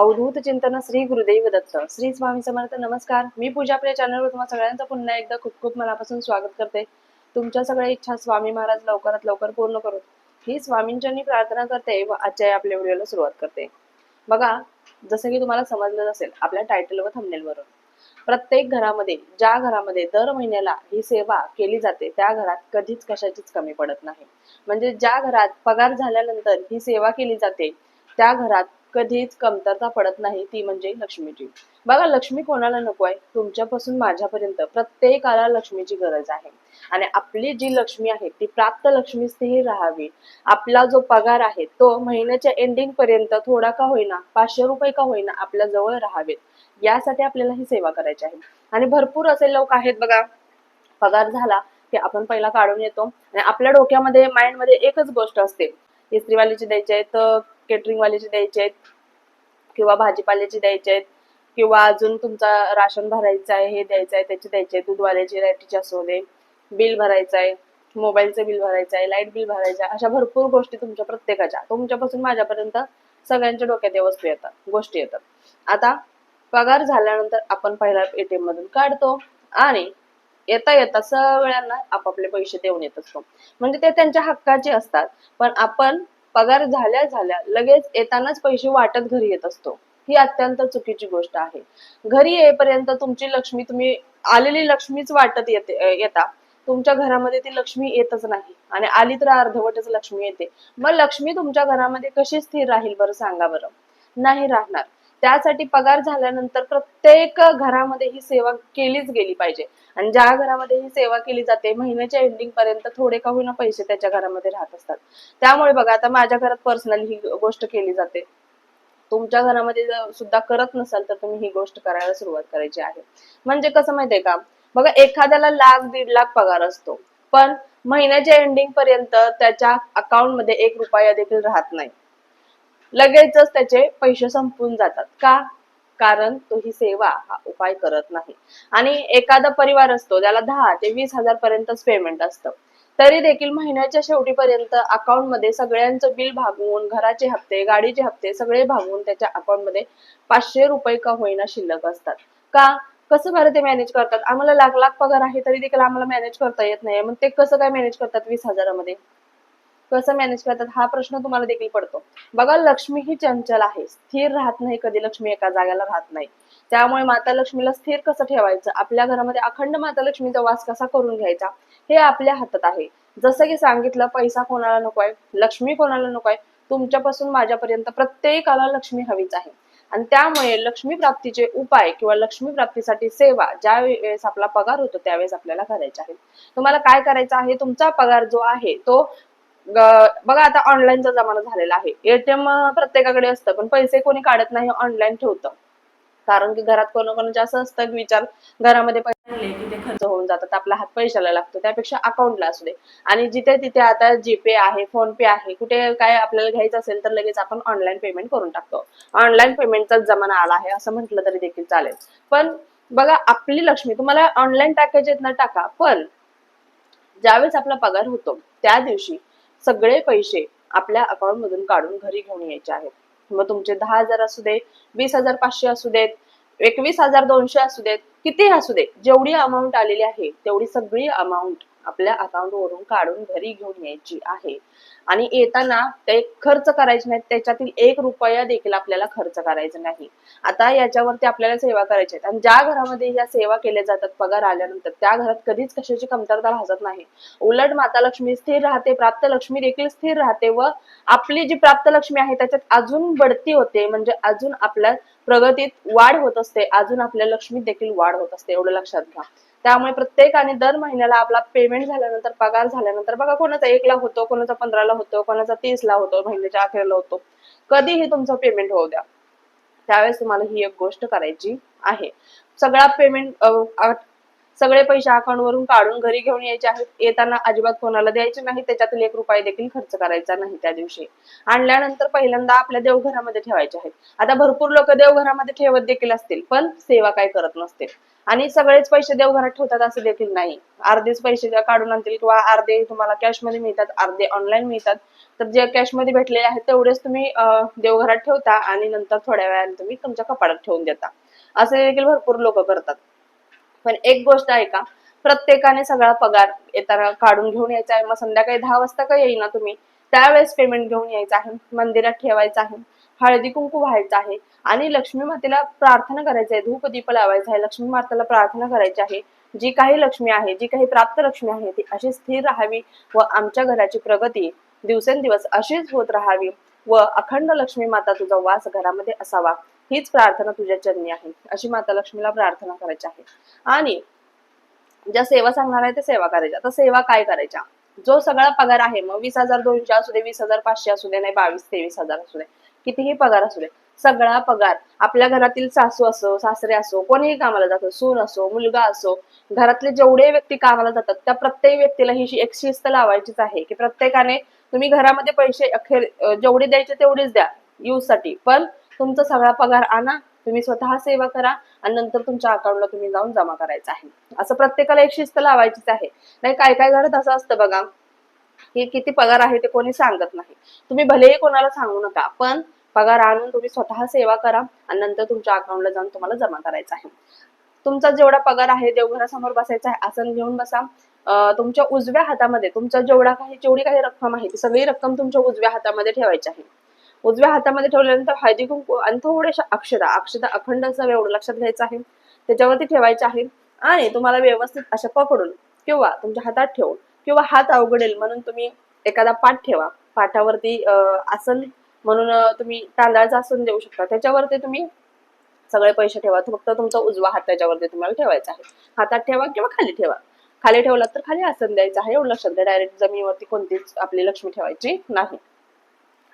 अवधूत चिंतन श्री गुरुदेव दत्त. श्री स्वामी समर्थ नमस्कार. मी पूजा आपल्या चॅनलवर तुम्हाला सगळ्यांचं पुन्हा एकदा खूप खूप मनापासून स्वागत करते. तुमच्या सगळ्या इच्छा स्वामी महाराज लवकरात लवकर पूर्ण करू ही स्वामींच्यांनी प्रार्थना करते व आजच्या आपल्या व्हिडिओला सुरुवात करते. बघा जसं की तुम्हाला समजलं असेल आपल्या टायटल व थंबनेलवरून प्रत्येक घरामध्ये ज्या घरामध्ये दर महिन्याला ही सेवा केली जाते त्या घरात कधीच कशाचीच कमी पडत नाही. म्हणजे ज्या घरात पगार झाल्यानंतर ही सेवा केली जाते त्या घरात कधीच कमतरता पडत नाही ती म्हणजे लक्ष्मीची. बघा लक्ष्मी कोणाला नको आहे? तुमच्यापासून माझ्यापर्यंत प्रत्येकाला लक्ष्मीची गरज आहे. आणि आपली जी लक्ष्मी आहे ती प्राप्त लक्ष्मी स्थिर राहावी. आपला जो पगार आहे तो महिन्याच्या एंडिंग पर्यंत थोडा का होईना पाचशे रुपये का होईना आपल्या जवळ राहावेत. यासाठी आपल्याला ही सेवा करायची आहे. आणि भरपूर असे लोक आहेत बघा पगार झाला की आपण पहिला काढून येतो. आणि आपल्या डोक्यामध्ये माइंडमध्ये एकच गोष्ट असते. इस्त्रीवालीची द्यायची आहे तर केटरिंगवाल्याचे द्यायचे आहेत किंवा भाजीपाल्याचे द्यायचे आहेत किंवा अजून तुमचा राशन भरायचं आहे हे द्यायचं आहे त्याचे द्यायचे आहे दूधवाल्याचे लाईटीचे असू दे बिल भरायचं आहे मोबाईलचं बिल भरायचं आहे लाइट बिल भरायचं आहे अशा भरपूर गोष्टी तुमच्या प्रत्येकाच्या. तुमच्यापासून माझ्यापर्यंत सगळ्यांच्या डोक्यात या वस्तू येतात गोष्टी येतात. आता पगार झाल्यानंतर आपण पहिला एटीएम मधून काढतो आणि येता येता सगळ्यांना आपापले पैसे देऊन येत असतो. म्हणजे ते त्यांच्या हक्काचे असतात पण आपण पगार झाल्या झाल्या लगेच येतानाच पैसे वाटत घरी येत असतो. ही अत्यंत चुकीची गोष्ट आहे. घरी येईपर्यंत तुमची लक्ष्मी तुम्ही आलेली लक्ष्मीच वाटत येते येता. तुमच्या घरामध्ये ती लक्ष्मी येतच नाही आणि आली तर अर्धवटच लक्ष्मी येते. मग लक्ष्मी तुमच्या घरामध्ये कशी स्थिर राहील बरं सांगा बरं? नाही राहणार. त्यासाठी पगार झाल्यानंतर प्रत्येक घरामध्ये ही सेवा केलीच गेली पाहिजे. आणि ज्या घरामध्ये ही सेवा केली जाते महिन्याच्या एंडिंग पर्यंत थोडे का होईना पैसे त्याच्या घरामध्ये राहत असतात. त्यामुळे बघा आता माझ्या घरात पर्सनली ही गोष्ट केली जाते. तुमच्या घरामध्ये जर सुद्धा करत नसाल तर तुम्ही ही गोष्ट करायला सुरुवात करायची आहे. म्हणजे कसं माहितीये का? बघा एखाद्याला लाख दीड लाख पगार असतो. पण महिन्याच्या एंडिंग पर्यंत त्याच्या अकाउंटमध्ये एक रुपया देखील राहत नाही. लगेचच त्याचे पैसे संपून जातात. का? कारण तो ही सेवा हा उपाय करत नाही. आणि एखादा परिवार असतो त्याला दहा ते वीस हजार पर्यंतच पेमेंट असतं. तरी देखील महिन्याच्या शेवटीपर्यंत अकाउंटमध्ये सगळ्यांचं बिल भागवून घराचे हप्ते गाडीचे हप्ते सगळे भागवून त्याच्या अकाउंटमध्ये पाचशे रुपये का होईना शिल्लक असतात. का? कसं बरं ते मॅनेज करतात? आम्हाला लाख लाख पगार आहे तरी देखील आम्हाला मॅनेज करता येत नाही. मग ते कसं काय मॅनेज करतात वीस हजारामध्ये? कसं मॅनेज करतात हा प्रश्न तुम्हाला देखील पडतो. बघा लक्ष्मी ही चंचल आहे. स्थिर राहत नाही कधी लक्ष्मी एका जागेला राहत नाही. त्यामुळे माता लक्ष्मीला स्थिर कसं ठेवायचं? आपल्या घरामध्ये अखंड माता लक्ष्मीचा वास कसा करून घ्यायचा? हे आपल्या हातात आहे. जसं की सांगितलं पैसा कोणाला नकोय लक्ष्मी कोणाला नकोय तुमच्यापासून माझ्यापर्यंत प्रत्येकाला लक्ष्मी हवीच आहे. आणि त्यामुळे लक्ष्मी प्राप्तीचे उपाय किंवा लक्ष्मी प्राप्तीसाठी सेवा ज्या वेळेस आपला पगार होतो त्यावेळेस आपल्याला करायचा आहे. तुम्हाला काय करायचं आहे? तुमचा पगार जो आहे तो बघा आता ऑनलाईनचा जमाना झालेला आहे. एटीएम प्रत्येकाकडे असतं पण पैसे कोणी काढत नाही ऑनलाईन ठेवतं. कारण की घरात कोणाकोणाचे असं असतं विचार घरामध्ये पैसे खर्च होऊन जातात आपला हात पैशाला लागतो त्यापेक्षा अकाउंटला असू दे. आणि जिथे तिथे आता जीपे आहे फोन पे आहे कुठे काय आपल्याला घ्यायचं असेल तर लगेच आपण ऑनलाईन पेमेंट करून टाकतो. ऑनलाईन पेमेंटचाच जमाना आला आहे असं म्हटलं तरी देखील चालेल. पण बघा आपली लक्ष्मी तुम्हाला ऑनलाईन टाकायचे ना टाका. पण ज्यावेळेस आपला पगार होतो त्या दिवशी सगळे पैसे आपल्या अकाउंट मधून काढून घरी घेऊन यायचे आहेत. मग तुमचे दहा हजार असू दे वीस हजार पाचशे असू देत एकवीस हजार दोनशे असू देत किती असू दे जेवढी अमाऊंट आलेली आहे तेवढी सगळी अमाऊंट आपल्या अकाउंट वरून काढून घरी घेऊन यायची आहे. आणि येताना ते खर्च करायचे नाहीत त्याच्यातील एक रुपया देखील आपल्याला खर्च करायचा नाही. आता याच्यावरती आपल्याला सेवा करायची आहेत. आणि ज्या घरामध्ये या सेवा केल्या जातात पगार आल्यानंतर त्या घरात कधीच कशाची कमतरता भासत नाही. उलट माता लक्ष्मी स्थिर राहते प्राप्त लक्ष्मी देखील स्थिर राहते व आपली जी प्राप्त लक्ष्मी आहे त्याच्यात अजून बढती होते. म्हणजे अजून आपल्या प्रगतीत वाढ होत असते. अजून आपल्या लक्ष्मीत देखील वाढ होत असते एवढं लक्षात घ्या. त्यामुळे प्रत्येकाने दर महिन्याला आपला पेमेंट झाल्यानंतर पगार झाल्यानंतर बघा कोणाचा एक ला होतो कोणाचा पंधराला होतो कोणाचा तीस ला होतो महिन्याच्या अखेरला होतो. कधीही तुमचं पेमेंट होऊ द्या. त्यावेळेस तुम्हाला ही एक गोष्ट करायची आहे. सगळा पेमेंट सगळे पैसे अकाउंट वरून काढून घरी घेऊन यायचे आहेत. येताना अजिबात कोणाला द्यायचे नाही. त्याच्यातील एक रुपये देखील खर्च करायचा नाही त्या दिवशी. आणल्यानंतर पहिल्यांदा आपल्या देवघरामध्ये ठेवायचे आहेत. आता भरपूर लोक देवघरामध्ये ठेवत देखील असतील पण सेवा काय करत नसतील. आणि सगळेच पैसे देवघरात ठेवतात असं देखील नाही. अर्धेच पैसे काढून आणतील किंवा अर्धे तुम्हाला कॅशमध्ये मिळतात अर्धे ऑनलाईन मिळतात. तर जे कॅशमध्ये आहेत तेवढेच तुम्ही देवघरात ठेवता आणि नंतर थोड्या वेळाने तुम्ही तुमच्या कपाडात ठेवून देता. असे देखील भरपूर लोक करतात. पण एक गोष्ट आहे का प्रत्येकाने सगळा पगार येताना काढून घेऊन यायचा आहे. मग संध्याकाळी दहा वाजता का येईना तुम्ही? त्यावेळेस पेमेंट घेऊन यायचं आहे. मंदिरात ठेवायचं आहे. हळदी कुंकू व्हायचं आहे. आणि लक्ष्मी मातेला प्रार्थना करायची आहे. धूप दीप लावायचा आहे. लक्ष्मी मातेला प्रार्थना करायची आहे. जी काही लक्ष्मी आहे जी काही प्राप्त लक्ष्मी आहे ती अशी स्थिर राहावी व आमच्या घराची प्रगती दिवसेंदिवस अशीच होत राहावी व अखंड लक्ष्मी माता तुझा वास घरामध्ये असावा. हीच प्रार्थना तुझ्या चरणी आहे. अशी माता लक्ष्मीला प्रार्थना करायची आहे. आणि ज्या सेवा सांगणार आहे त्या सेवा करायच्या. आता सेवा काय करायच्या? जो सगळा पगार आहे मग वीस हजार दोनशे असू दे वीस हजार पाचशे असू दे नाही बावीस तेवीस हजार असू दे. कितीही पगार असू दे सगळा पगार आपल्या घरातील सासू असो सासरे असो कोणीही कामाला जातो सून असो मुलगा असो घरातले जेवढे व्यक्ती कामाला जातात त्या प्रत्येक व्यक्तीला ही एक शिस्त लावायचीच आहे की प्रत्येकाने तुम्ही घरामध्ये पैसे अखेर जेवढे द्यायचे तेवढेच द्या यूजसाठी. पण तुमचा सगळा पगार आणा तुम्ही स्वतः सेवा करा आणि नंतर तुमच्या अकाउंटला तुम्ही जाऊन जमा करायचं आहे. असं प्रत्येकाला एक शिस्त लावायचीच आहे. नाही काय काय घरात असं असतं बघा. की किती पगार आहे ते कोणी सांगत नाही. तुम्ही भलेही कोणाला सांगू नका पण पगार आणून तुम्ही स्वतः सेवा करा आणि नंतर तुमच्या अकाउंटला जाऊन तुम्हाला जमा करायचा आहे. तुमचा जेवढा पगार आहे देवघरासमोर बसायचा आहे आसन घेऊन बसा. तुमच्या उजव्या हातामध्ये तुमचा जेवढा काही जेवढी काही रक्कम आहे ती सगळी रक्कम तुमच्या उजव्या हातामध्ये ठेवायची आहे. उजव्या हातामध्ये ठेवल्यानंतर हळदी कुंकू आणि थोड्याशा अक्षदा अक्षदा अखंड असावं एवढं लक्षात घ्यायचं आहे. त्याच्यावरती ठेवायचे आहे. आणि तुम्हाला व्यवस्थित अशा पकडून किंवा तुमच्या हातात ठेवून किंवा हात अवघडेल म्हणून तुम्ही एखादा पाठ ठेवा. पाठावरती आसन म्हणून तुम्ही तांदळाचं आसन देऊ शकता. त्याच्यावरती तुम्ही सगळे पैसे ठेवा. फक्त तुमचा उजवा हात त्याच्यावरती तुम्हाला ठेवायचा आहे. हातात ठेवा किंवा खाली ठेवा. खाली ठेवलात तर खाली आसन द्यायचं आहे. एवढं लक्षात घ्या. डायरेक्ट जमिनीवरती कोणतीच आपली लक्ष्मी ठेवायची नाही.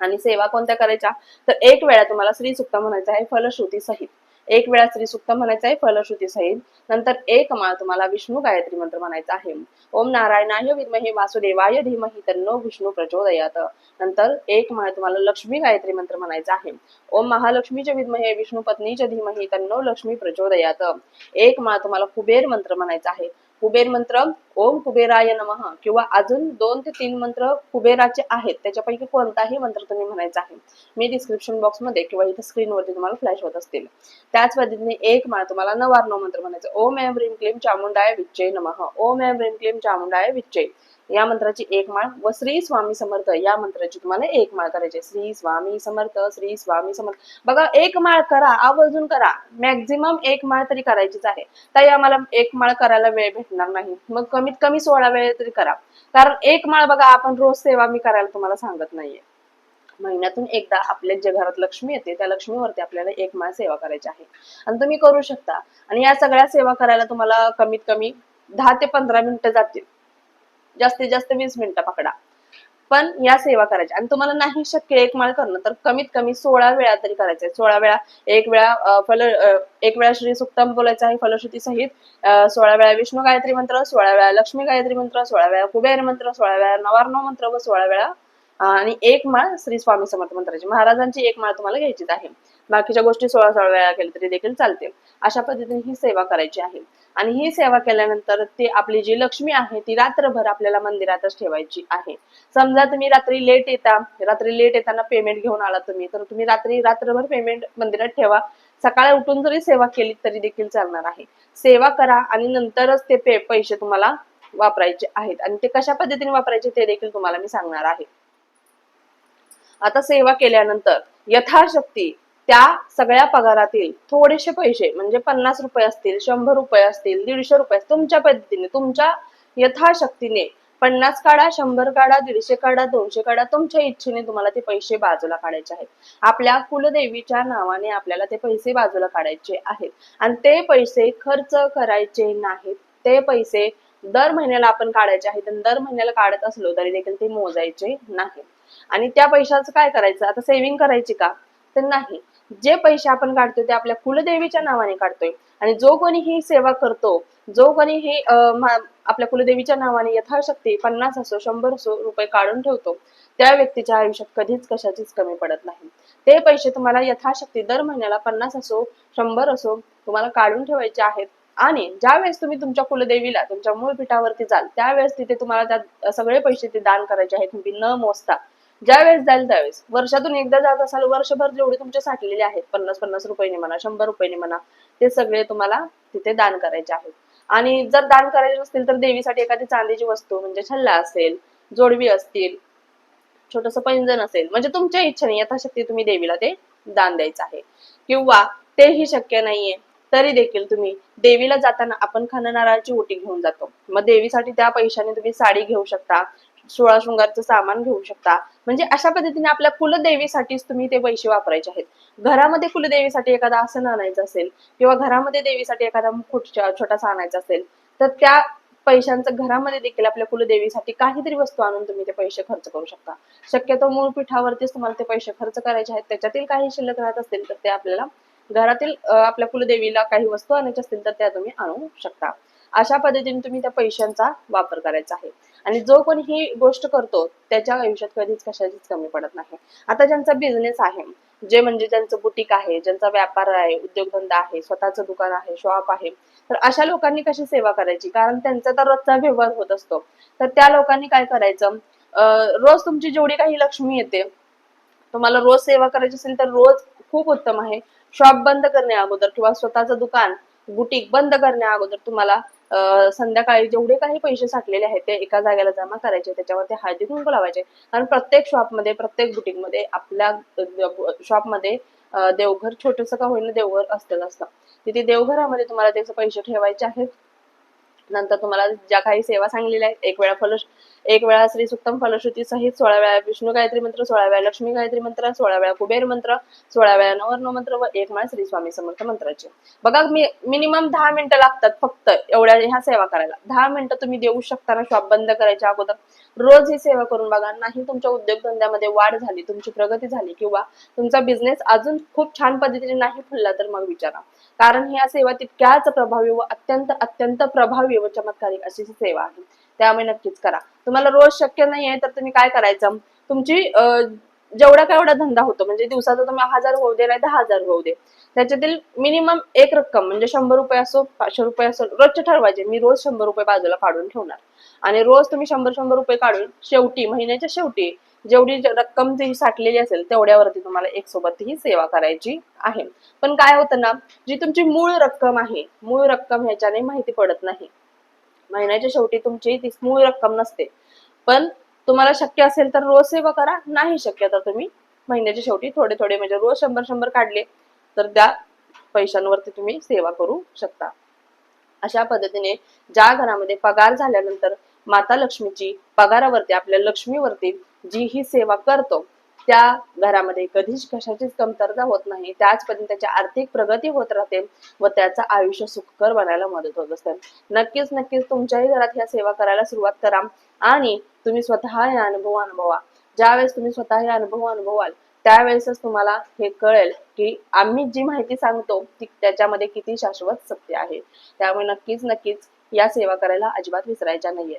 आणि सेवा कोणत्या करायच्या? तर एक वेळा तुम्हाला श्री सुक्त म्हणायचं आहे फलश्रुती सहित. एक वेळा श्री सुक्त म्हणायचं आहे फलश्रुती सहित. नंतर एक माळ तुम्हाला विष्णू गायत्री मंत्र म्हणायचा आहे. ओम नारायणाय विद्महे वासुदेवाय धीमहि तन्नो विष्णू प्रचोदयात. नंतर एक माळ तुम्हाला लक्ष्मी गायत्री मंत्र म्हणायचा आहे. ओम महालक्ष्मीचे विद्महे विष्णू पत्नीच्या धीमहि तन्नो लक्ष्मी प्रचोदयात. एक माळ तुम्हाला कुबेर मंत्र म्हणायचा आहे. कुबेर मंत्र ओम कुबेराय नमः किंवा अजून दोन ते तीन मंत्र कुबेराचे आहेत त्याच्यापैकी कोणताही मंत्र तुम्ही म्हणायचा आहे मी डिस्क्रिप्शन बॉक्समध्ये किंवा इथे स्क्रीनवरती तुम्हाला फ्लॅश होत असतील. त्याच पद्धतीने एक माळ तुम्हाला नवार्णव मंत्र म्हणायचं ओम एम ह्रीम क्लीम चामुंडाय विच्चय नमः ओम एम ह्रीम क्लीम चामुंडाय विच्चय. या मंत्राची एक माळ व श्री स्वामी समर्थ या मंत्राची तुम्हाला एक माळ करायची श्री स्वामी समर्थ श्री स्वामी समर्थ. बघा एक माळ करा आवर्जून करा. मॅक्झिमम एक माळ तरी करायचीच आहे. ताई आम्हाला एक माळ करायला वेळ भेटणार नाही. मग कमीत कमी सोळा वेळ तरी करा. कारण एक माळ बघा आपण रोज सेवा मी करायला तुम्हाला सांगत नाहीये. महिन्यातून एकदा आपल्या जे घरात लक्ष्मी येते त्या लक्ष्मीवरती आपल्याला एक माळ सेवा करायची आहे. आणि तुम्ही करू शकता. आणि या सगळ्या सेवा करायला तुम्हाला कमीत कमी दहा ते पंधरा मिनिटं जातील. जास्तीत जास्त वीस मिनिटं पकडा. पण या सेवा करायच्या. आणि तुम्हाला नाही शक्य एक माळ करणं तर कमीत कमी सोळा वेळा तरी करायचंय. सोळा वेळा एक वेळा फल एक वेळा श्री सुक्तम बोलायचं आहे फलश्रुती सहित सोळा वेळा विष्णू गायत्री मंत्र सोळा वेळा लक्ष्मी गायत्री मंत्र सोळा वेळा कुबेर मंत्र सोळा वेळा नवार्णव मंत्र व सोळा वेळा आणि एक माळ श्री स्वामी समर्थ मंत्राची. महाराजांची एक माळ तुम्हाला घ्यायचीच आहे. बाकीच्या गोष्टी सोळा सोळा वेळा केल्या तरी देखील चालते अशा पद्धतीने ही सेवा करायची आहे. आणि ही सेवा केल्यानंतर ती आपली जी लक्ष्मी आहे ती रात्रभर आपल्याला मंदिरातच ठेवायची आहे. समजा तुम्ही रात्री लेट येता रात्री लेट येताना पेमेंट घेऊन आला तुम्ही तर तुम्ही रात्री रात्रभर पेमेंट मंदिरात ठेवा. सकाळी उठून जरी सेवा केली तरी देखील चालणार आहे. सेवा करा आणि नंतरच ते पे पैसे तुम्हाला वापरायचे आहेत. आणि ते कशा पद्धतीने वापरायचे ते देखील तुम्हाला मी सांगणार आहे. आता सेवा केल्यानंतर यथाशक्ती त्या सगळ्या पगारातील थोडेसे पैसे म्हणजे पन्नास रुपये असतील शंभर रुपये असतील दीडशे रुपये तुमच्या पद्धतीने तुमच्या यथाशक्तीने पन्नास काढा शंभर काढा दीडशे काढा दोनशे काढा तुमच्या इच्छेने तुम्हाला ते पैसे बाजूला काढायचे आहेत. आपल्या कुलदेवीच्या नावाने आपल्याला ते पैसे बाजूला काढायचे आहेत. आणि ते पैसे खर्च करायचे नाहीत. ते पैसे दर महिन्याला आपण काढायचे आहेत. आणि दर महिन्याला काढत असलो तरी देखील ते मोजायचे नाही आणि त्या पैशाचं काय करायचं? आता सेव्हिंग करायची का? तर नाही. जे पैसे आपण काढतोय ते आपल्या कुलदेवीच्या नावाने काढतोय. आणि जो कोणी ही सेवा करतो जो कोणी हे आपल्या कुलदेवीच्या नावाने यथाशक्ती पन्नास असो शंभर असो रुपये काढून ठेवतो त्या व्यक्तीच्या आयुष्यात कधीच कशाचीच कमी पडत नाही. ते पैसे तुम्हाला यथाशक्ती दर महिन्याला पन्नास असो शंभर असो तुम्हाला काढून ठेवायचे आहेत. आणि ज्या वेळेस तुम्ही तुमच्या कुलदेवीला तुमच्या मूळ पीठावरती जाल त्यावेळेस तिथे तुम्हाला त्या सगळे पैसे ते दान करायचे आहेत. तुम्ही न मोजता. ज्या वेळेस जाईल त्यावेळेस. वर्षातून एकदा जात असाल वर्षभर जेवढे तुमचे साठलेले आहेत पन्नास पन्नास रुपयाने म्हणा शंभर रुपयाने म्हणा ते सगळे तुम्हाला तिथे दान करायचे आहेत. आणि जर दान करायचे नसतील तर देवीसाठी एखादी चांदीची वस्तू म्हणजे छल्ला असेल जोडवी असतील छोटस पैंजण असेल म्हणजे तुमच्या इच्छेने यथाशक्ती तुम्ही देवीला ते दान द्यायचं आहे. किंवा तेही शक्य नाहीये तरी देखील तुम्ही देवीला जाताना आपण खाणं नारळाची ओटी घेऊन जातो. मग देवीसाठी त्या पैशाने तुम्ही साडी घेऊ शकता सोळा शृंगारचं सामान घेऊ शकता. म्हणजे अशा पद्धतीने आपल्या कुलदेवीसाठीच तुम्ही ते पैसे वापरायचे आहेत. घरामध्ये कुलदेवीसाठी एखादा आसन आणायचं असेल किंवा घरामध्ये देवीसाठी एखादा मुकुट छोटासा आणायचा असेल तर त्या पैशांचं घरामध्ये देखील आपल्या कुलदेवीसाठी काहीतरी वस्तू आणून तुम्ही ते पैसे खर्च करू शकता. शक्यतो मूळ पीठावरतीच तुम्हाला ते पैसे खर्च करायचे आहेत. त्याच्यातील काही शिल्लक राहत असतील तर ते आपल्याला घरातील आपल्या कुलदेवीला काही वस्तू आणायच्या असतील तर त्या तुम्ही आणू शकता. अशा पद्धतीने तुम्ही त्या पैशांचा वापर करायचा आहे. आणि जो कोणी ही गोष्ट करतो त्याच्या आयुष्यात कधीच कशाचीच कमी पडत नाही. आता ज्यांचा बिझनेस आहे जे म्हणजे ज्यांचं बुटीक आहे ज्यांचा व्यापार आहे उद्योगधंदा आहे स्वतःचं दुकान आहे शॉप आहे तर अशा लोकांनी कशी सेवा करायची? कारण त्यांचा तर रोजचा व्यवहार होत असतो. तर त्या लोकांनी काय करायचं? रोज तुमची जेवढी काही लक्ष्मी येते तुम्हाला रोज सेवा करायची असेल तर रोज खूप उत्तम आहे. शॉप बंद करण्या अगोदर किंवा स्वतःचं दुकान बुटीक बंद करण्या अगोदर तुम्हाला संध्याकाळी जेवढे काही पैसे साठलेले आहेत ते एका जागेला जमा करायचे त्याच्यावरती हळदी कुंकू लावायचे. कारण प्रत्येक शॉपमध्ये प्रत्येक बुटीकमध्ये आपल्या शॉपमध्ये देवघर छोटस का होईना देवघर असतं असतं. तिथे देवघरामध्ये तुम्हाला त्याचे पैसे ठेवायचे आहेत. नंतर तुम्हाला ज्या काही सेवा सांगलेल्या आहेत एक वेळा फलश एक वेळा श्री सुक्तम फलश्रुती सहित सोळा वेळा विष्णू गायत्री मंत्र सोळा वेळा लक्ष्मी गायत्री मंत्र सोळा वेळा कुबेर मंत्र सोळा वेळा नवर्ण मंत्र व एक वेळा श्री स्वामी समर्थ मंत्राचे. बघा मी मिनिमम दहा मिनिटं लागतात फक्त एवढ्या ह्या सेवा करायला. दहा मिनिटं तुम्ही देऊ शकता ना शॉप बंद करायच्या अगोदर रोज ही सेवा करून बघा. नाही तुमच्या उद्योगधंद्यामध्ये वाढ झाली तुमची प्रगती झाली किंवा तुमचा बिझनेस अजून खूप छान पद्धतीने नाही फुलला तर मग विचारा. कारण ह्या सेवा तितक्याच प्रभावी व अत्यंत अत्यंत प्रभावी व चमत्कारिक अशी सेवा आहे. त्यामुळे नक्कीच करा. तुम्हाला रोज शक्य नाही आहे तर तुम्ही काय करायचं? तुमची जेवढा काय एवढा धंदा होतो म्हणजे दिवसाचा तुम्ही हजार होऊ दे नाही दहा हजार होऊ दे. त्याच्यातील मिनिमम एक रक्कम म्हणजे शंभर रुपये असो पाचशे रुपये असो रोजचे ठरवायचे. मी रोज शंभर रुपये बाजूला काढून ठेवणार. आणि रोज तुम्ही शंभर शंभर रुपये काढून शेवटी महिन्याच्या शेवटी जेवढी रक्कम जी साठलेली असेल तेवढ्यावरती तुम्हाला एक सोबत ही सेवा करायची आहे. पण काय होतं ना जी तुमची मूळ रक्कम आहे मूळ रक्कम ह्याच्याने माहिती पडत नाही. महिन्याच्या शेवटी तुमची ती मूळ रक्कम नसते. पण तुम्हाला शक्य असेल तर रोज सेवा करा. नाही शक्य तर तुम्ही महिन्याच्या शेवटी थोडे थोडे म्हणजे रोज शंभर शंभर काढले तर त्या पैशांवरती तुम्ही सेवा करू शकता. अशा पद्धतीने ज्या घरामध्ये पगार झाल्यानंतर माता लक्ष्मीची पगारावरती आपल्या लक्ष्मीवरती जी ही सेवा करतो त्या घरामध्ये कधीच कशाचीच कमतरता होत नाही. त्याचपर्यंत त्याची आर्थिक प्रगती होत राहते व त्याचं आयुष्य सुखकर बनायला मदत होत असते. नक्कीच नक्कीच तुमच्याही घरात ह्या सेवा करायला सुरुवात करा आणि तुम्ही स्वतः हे अनुभव अनुभवा. ज्यावेळेस तुम्ही स्वतः हे अनुभव अनुभवाल त्यावेळेसच तुम्हाला हे कळेल की आम्ही जी माहिती सांगतो ती त्याच्यामध्ये किती शाश्वत सत्य आहे. त्यामुळे नक्कीच नक्कीच या सेवा करायला अजिबात विसरायच्या नाहीये